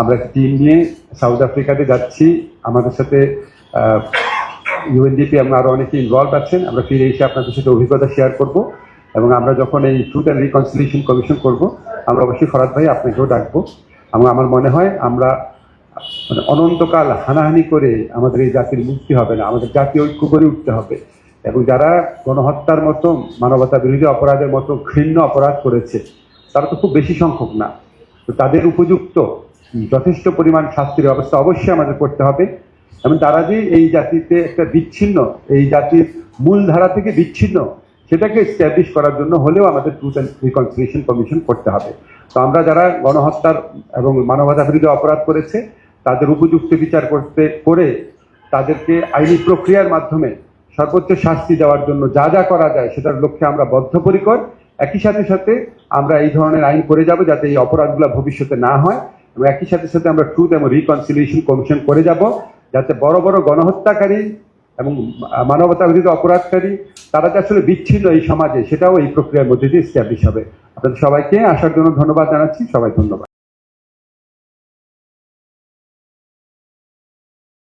আমরা টিম নিয়ে সাউথ আফ্রিকাতে যাচ্ছি। আমাদের সাথে ইউএনডিপি আমরা আরও অনেকে ইনভলভ আছেন। আমরা ফিরে এসে আপনাদের সাথে অভিজ্ঞতা শেয়ার করব এবং আমরা যখন এই ট্রুথ অ্যান্ড রিকনসিলিয়েশন কমিশন করব, আমরা অবশ্যই ফরাদ ভাই আপনাকেও ডাকবো। এবং আমার মনে হয় আমরা মানে অনন্তকাল হানাহানি করে আমাদের এই জাতির মুক্তি হবে না, আমাদের জাতি ঐক্য করে উঠতে হবে। এবং যারা গণহত্যার মতো মানবতা বিরোধী অপরাধের মতো ঘৃণ্য অপরাধ করেছে, তারা তো খুব বেশি সংখ্যক না। তো তাদের উপযুক্ত যথেষ্ট পরিমাণ শাস্তির ব্যবস্থা অবশ্যই আমাদের করতে হবে। এবং তারা যে এই জাতিতে একটা বিচ্ছিন্ন, এই জাতির মূল ধারা থেকে বিচ্ছিন্ন, সেটাকে এস্টাবলিশ করার জন্য হলেও আমাদের ট্রুথ অ্যান্ড রিকনসিলিয়েশন কমিশন করতে হবে। তো আমরা যারা গণহত্যার এবং মানবতা বিরোধী অপরাধ করেছে, তাদের উপযুক্ত বিচার করতে, করে তাদেরকে আইনি প্রক্রিয়ার মাধ্যমে সর্বোচ্চ শাস্তি দেওয়ার জন্য যা যা করা যায়, সেটার লক্ষ্যে আমরা বদ্ধপরিকর একই সাথে সাথে আমরা এই ধরনের আইন করে যাব যাতে এই অপরাধগুলো ভবিষ্যতে না হয় এবং একই সাথে সাথে আমরা ট্রুথ এবং রিকনসিলিয়েশন কমিশন করে যাব যাতে বড় বড় গণহত্যাকারী এবং মানবতা বিরোধী অপরাধকারী তারা যে আসলে বিচ্ছিন্ন এই সমাজে, সেটাও এই প্রক্রিয়ার মধ্যে দিয়ে স্ট্যাবলিশ হবে। আপনাদের সবাইকে আসার জন্য ধন্যবাদ জানাচ্ছি। সবাই ধন্যবাদ।